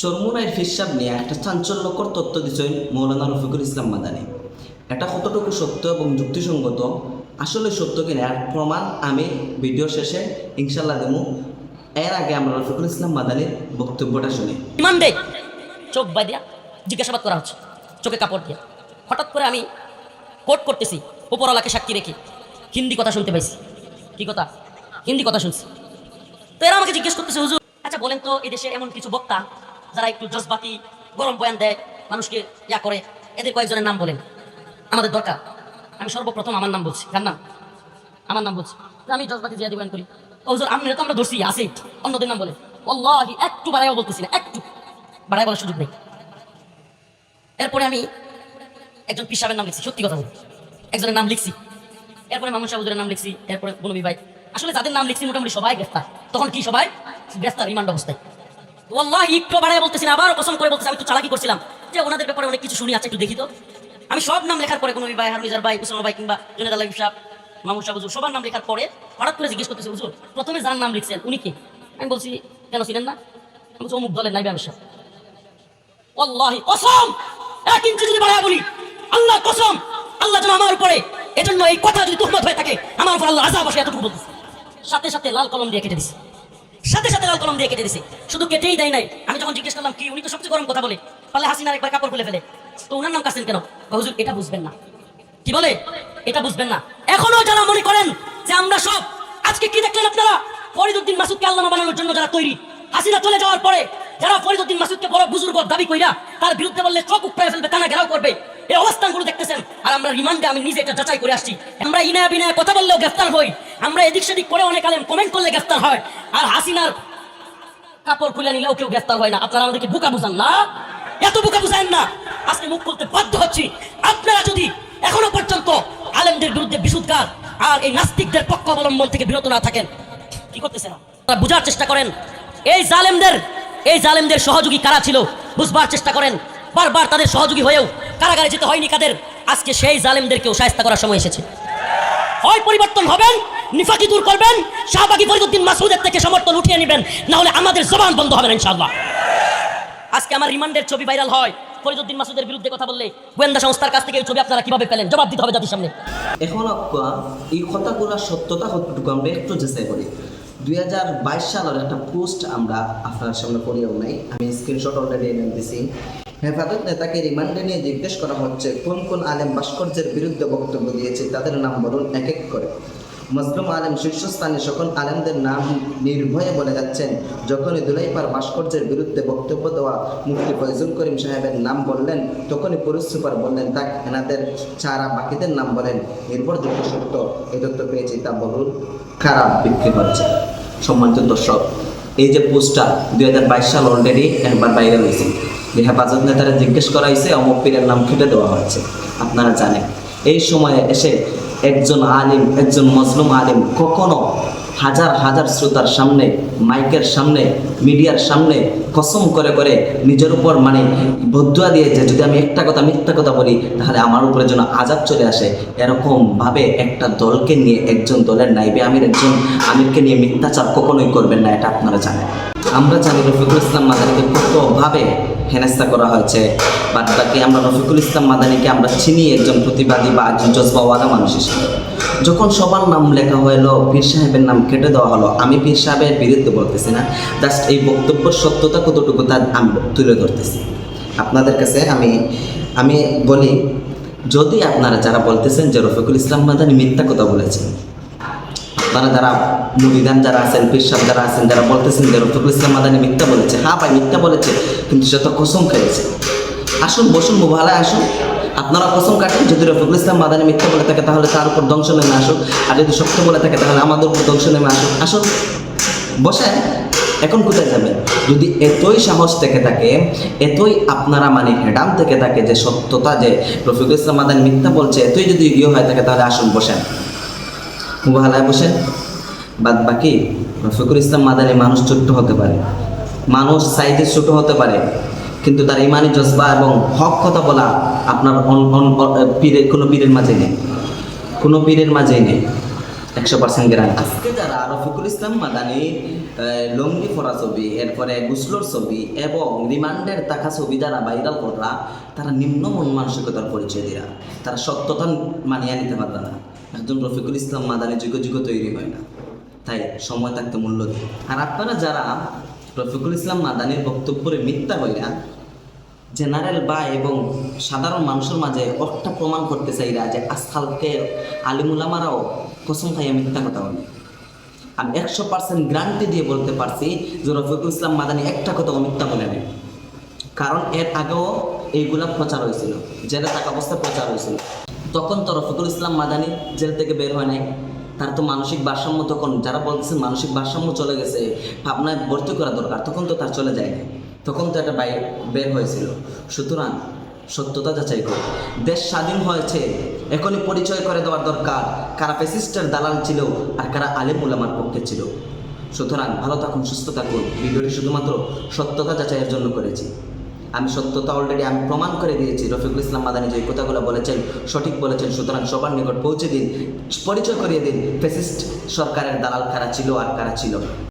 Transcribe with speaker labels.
Speaker 1: চরমুনাইয়ের ফিরসাব নিয়ে একটা চাঞ্চল্যকর তথ্য দিচ্ছেন মৌলানা রফিকুল ইসলাম মাদানী। এটা কতটুকু সত্য এবং যুক্তিসঙ্গত? আসলে সত্য কিনা? প্রমাণ আমি ভিডিও শেষে ইনশাল্লাহ দেবো। এর আগে আমরা রফিকুল ইসলাম মাদানির বক্তব্যটা শুনি।
Speaker 2: ইমান দে চোখ বাইদিয়া জিজ্ঞাসাবাদ করা হচ্ছে, চোখে কাপড় দিয়ে। হঠাৎ করে আমি কোট করতেছি, উপরওয়ালাকে সাক্ষী রেখে হিন্দি কথা শুনতে পাইছি। কি কথা? হিন্দি কথা শুনছি। তো এরা আমাকে জিজ্ঞেস করতেছে, হুজুর আচ্ছা বলেন তো, এদেশে এমন কিছু বক্তা যারা একটু জজবাতি, গরম বয়ান দেয়, মানুষকে ইয়া করে, এদের কয়েকজনের নাম বলেন। আমাদের দরকার। আমি সর্বপ্রথম আমার নাম বলছি। কার নাম? আমার নাম বলছি। আমি জজবাতি জিয়া বয়ান করি। হুজুর আপনি তো আমরা ধরছি আসি অন্যদের নাম বলে। অল্লাহি একটু বাড়াইও বলতেছি না, একটু। বাড়াই বলার সুযোগ নেই। এরপরে আমি একজন পিসাবের নাম লিখছি, সত্যি কথা বলি একজনের নাম লিখছি। এরপরে মামুন সাহুজুরের নাম লিখছি। এরপরে বনবী ভাই। আসলে যাদের নাম লিখছি, মোটামুটি সবাই গ্রেফতার। তখন কি সবাই? গ্রেফতার, রিমান্ড অবস্থায়। ওল্লাহ একটু বাড়াই বলতেছি না আবার কসম করে বলতেছি, আমি চালাকি করছিলাম। যে ওনাদের ব্যাপারে অনেক কিছু শুনি আছে একটু দেখি তো। আমি সব নাম লেখার পরে কোনো ভাই হারমিজার ভাই ভাই কিংবা জুনেদ আল্লাহ মামুন হুজুর, সবার নাম লেখার পরে হঠাৎ করে জিজ্ঞেস হুজুর, প্রথমে যার নাম লিখছেন, উনি কে? আমি বলছি, কেন ছিলেন না? আমি বলছি, অমুক দলের অল্লাহি কসম! এক ইঞ্চি যদি বলি, আল্লাহ কসম! আল্লাহ যেন আমার উপরে, এজন্য এই কথা যদি তুহমত হয়ে থাকে, আমার উপর আল্লাহ আজাব আসে, এতটুকু বলতেছে। সাথে সাথে লাল কলম দিয়ে কেটে দিছে। সাথে সাথে লাল কলম দিয়ে কেটে দিছে। শুধু কেটেই দেয় নাই। আমি যখন জিজ্ঞেস করলাম, কি, উনি তো সবচেয়ে গরম কথা বলে? পারলে হাসিনার একবার কাপড় খুলে ফেলে। তো উনার নাম কাছেন কেন? হুজুর, এটা বুঝবেন না। কি বলে? এটা বুঝবেন না। এখনও যারা মনে করেন যে আমরা সব, আজকে কি দেখলেন আপনারা? ফরিদুদ্দিন মাসুদকে আল্লামা বানানোর জন্য যারা তৈরি, হাসিনা চলে যাওয়ার পরে যারা ফরিদুদ্দিন মাসুদকে বড় বুজুর্গ দাবি কইরা তার বিরুদ্ধে বললে চোখ উপড়ে ফেলবে তানা ঘেরাও করবে। এই অবস্থানগুলো আমরা রিমান্ডে আমি নিজে এটা যাচাই করে আসছি। আমরা ইনায়া বিনায়া কথা বললেও গ্রেফতার হই। আমরা এদিক সেদিক করে অনেক আলেম কমেন্ট করলে গ্রেফতার হয়। আর হাসিনার কাপড় খুলে নিলেও কেউ গ্রেফতার হয় না। আপনারা আমাদেরকে বুকা বুঝান না। এত বুকা বুঝান না। আজকে মুখ খুলতে বাধ্য হচ্ছি। আপনারা যদি এখনও পর্যন্ত আলেমদের বিরুদ্ধে বিশুদ্ধার আর এই নাস্তিকদের পক্ষ অবলম্বন থেকে বিরত না থাকেন, কি করতেছেন? আপনারা বোঝার চেষ্টা করেন। এই জালেমদের এই জালেমদের সহযোগী কারা ছিল? বুঝবার চেষ্টা করেন। বারবার তাদের সহযোগী হয়েও কারাগারে যেতে হয়নি কাদের? আজকে সেই জালেমদেরকেও সাহায্য করার সময় এসেছে। হয় পরিবর্তন হবেন, নিফাকি দূর করবেন, শাহবাগি ফরিদুদ্দিন মাসুদের থেকে সমর্থন উঠিয়ে নেবেন না হলে আমাদের জবান বন্ধ হবে না ইনশাআল্লাহ। আজকে আমার রিমান্ডের ছবি ভাইরাল হয়। ফরিদুদ্দিন মাসুদের বিরুদ্ধে কথা বললে গোয়েন্দা সংস্থার কাছ থেকে এই ছবি আপনারা কীভাবে পেলেন? জবাব দিতে হবে জাতির সামনে।
Speaker 1: এখন এই কথাগুলোর সত্যতা কতটুকু আমরা একটু যাচাই করি। দুই হাজার বাইশ সালের একটা পোস্ট আমরা আপনার সামনে পড়িয়েও নাই। আমি স্ক্রিনশট অলরেডি এনে দিছি। হেফাজত নেতাকে রিমান্ডে নিয়ে জিজ্ঞেস করা হচ্ছে, কোন কোন আলেম ভাস্কর্যের বিরুদ্ধে বক্তব্য দিয়েছে, তাদের নাম বলুন এক এক করে। মজলুম আলেম শীর্ষস্থানে সকল আলেমদের নাম নির্ভয়ে বলে যাচ্ছেন। যখনই দুলাইপার ভাস্কর্যের বিরুদ্ধে বক্তব্য দেওয়া মুফতি ফয়জুল করিম সাহেবের নাম বললেন, তখনই পুরুষ সুপার বললেন তাক এনাদের ছাড়া বাকিদের নাম বলেন। নির্ভরযোগ্য সত্য এই তথ্য পেয়েছি, তা বলুন। খারাপ বিক্রি হচ্ছে সম্মানিত দর্শক, এই যে পোস্টটা দুই হাজার বাইশ সাল অলরেডি একবার বাইরে হয়েছে। যে হেফাজত নেতারা জিজ্ঞেস করাইছে, অমুক পীরের নাম খেটে দেওয়া হয়েছে। আপনারা জানেন। এই সময়ে এসে একজন আলিম, একজন মজলুম আলিম কখনো হাজার হাজার শ্রোতার সামনে, মাইকের সামনে, মিডিয়ার সামনে কসম করে করে নিজের উপর মানে বদুয়া দিয়েছে যদি আমি একটা কথা মিথ্যা কথা বলি, তাহলে আমার উপরে যেন আজাব চলে আসে। এরকম ভাবে একটা দলকে নিয়ে একজন দলের নাইবে আমির, একজন আমিরকে নিয়ে মিথ্যাচার কখনোই করবেন না, এটা আপনারা জানেন। আমরা জানি রফিকুল ইসলাম মাদানিকে কতভাবে হেনস্থা করা হয়েছে। বাদ বাকি আমরা রফিকুল ইসলাম মাদানিকে আমরা চিনি, একজন প্রতিবাদী বা একজন জজবাওয়ালা মানুষ হিসেবে। যখন সবার নাম লেখা হলো পীর সাহেবের নাম কেটে দেওয়া হলো। আমি পীর সাহেবের বিরুদ্ধে বলতেছি না। জাস্ট এই বক্তব্যের সত্যতা কতটুকু তা আমি তুলে ধরতেছি। আপনাদের কাছে আমি আমি বলি, যদি আপনারা যারা বলতেছেন যে রফিকুল ইসলাম মাদানি মিথ্যা কথা বলেছেন, আপনারা যারা মুদিদান যারা আছেন পিসাব যারা আছেন, যারা বলতেছেন যে রফিকুল ইসলাম মাদানি মিথ্যা বলেছে হ্যাঁ ভাই, মিথ্যা বলেছে, কিন্তু সে তো কসম খেয়েছে। আসুন, বসুন মোবাইলে আসুন। আপনারা কসম কাটেন, যদি রফিকুল ইসলাম মাদানি মিথ্যা বলে থাকে, তাহলে তার উপর ধ্বংস নেমে আসুক। আর যদি সত্য বলে থাকে, তাহলে আমাদের উপর ধ্বংস নেমে আসুক। আসুন, বসেন। এখন কোথায় যাবেন? যদি এতই সাহস থেকে থাকে, এতই আপনারা মানে হেডাম থেকে থাকে যে সত্যতা, যে রফিকুল ইসলাম মাদানি মিথ্যা বলছে, এতই যদি ইয়ে হয়ে থাকে, তাহলে আসুন, বসেন। মুবাহালায় বসেন। বাদ বাকি, রফিকুল ইসলাম মাদানি মানুষ ছোট্ট হতে পারে। মানুষ সাইজে ছোট হতে পারে। কিন্তু তার ইমানি জজবা এবং হক কথা বলা আপনার পীরের কোনো পীরের মাঝে নেই। কোনো পীরের মাঝে নেই। একশো পার্সেন্ট গ্যারান্টি। আজকে যারা রফিকুল ইসলাম মাদানি লঙ্গি ফরা ছবি, এরপরে গুসলোর ছবি এবং রিমান্ডের থাকা ছবি যারা ভাইরাল কররা তারা নিম্ন মন মানসিকতার পরিচয় দিরা। তারা সত্যতা মানিয়ে নিতে পারবে না। একজন রফিকুল ইসলাম মাদানি যুগ যুগ তৈরি হয় না। তাই সময় থাকতে মূল্য দিই আর আপনারা যারা রফিকুল ইসলাম মাদানির বক্তব্যে মিথ্যা হইরা জেনারেল বা এবং সাধারণ মানুষের মাঝে একটা প্রমাণ করতে চাইরা যে আজকালকে আলিমুলামারাও কসম খাইয়া মিথ্যা কথা বলে। আমি একশো পার্সেন্ট গ্যারান্টি দিয়ে বলতে পারছি যে রফিকুল ইসলাম মাদানি একটা কথা মিথ্যা বলে নেই। কারণ এর আগেও এইগুলা প্রচার হয়েছিল, জেলে থাকা অবস্থায় প্রচার হয়েছিল। তখন তো রফিকুল ইসলাম মাদানি জেল থেকে বের হয় নাই। তার তো মানসিক ভারসাম্য তখন, যারা বলতেছে মানসিক ভারসাম্য চলে গেছে, ভাবনায় ভর্তি করা দরকার, তখন তো তার চলে যায়নি তখন তো একটা বাই বের হয়েছিল। সুতরাং সত্যতা যাচাই করে। দেশ স্বাধীন হয়েছে, এখনই পরিচয় করে দেওয়ার দরকার, কারা ফেসিস্টের দালাল ছিল আর কারা আলিম উলামার পক্ষে ছিল। সুতরাং ভালো থাকুন, সুস্থ থাকুন। ভিডিওটি শুধুমাত্র সত্যতা যাচাইয়ের জন্য করেছি। আমি সত্যতা অলরেডি আমি প্রমাণ করে দিয়েছি রফিকুল ইসলাম মাদানি যে কথাগুলো বলেছেন, সঠিক বলেছেন, সুতরাং সবার নিকট পৌঁছে দিন, পরিচয় করিয়ে দিন, ফেসিস্ট সরকারের দালাল কারা ছিল আর কারা ছিল।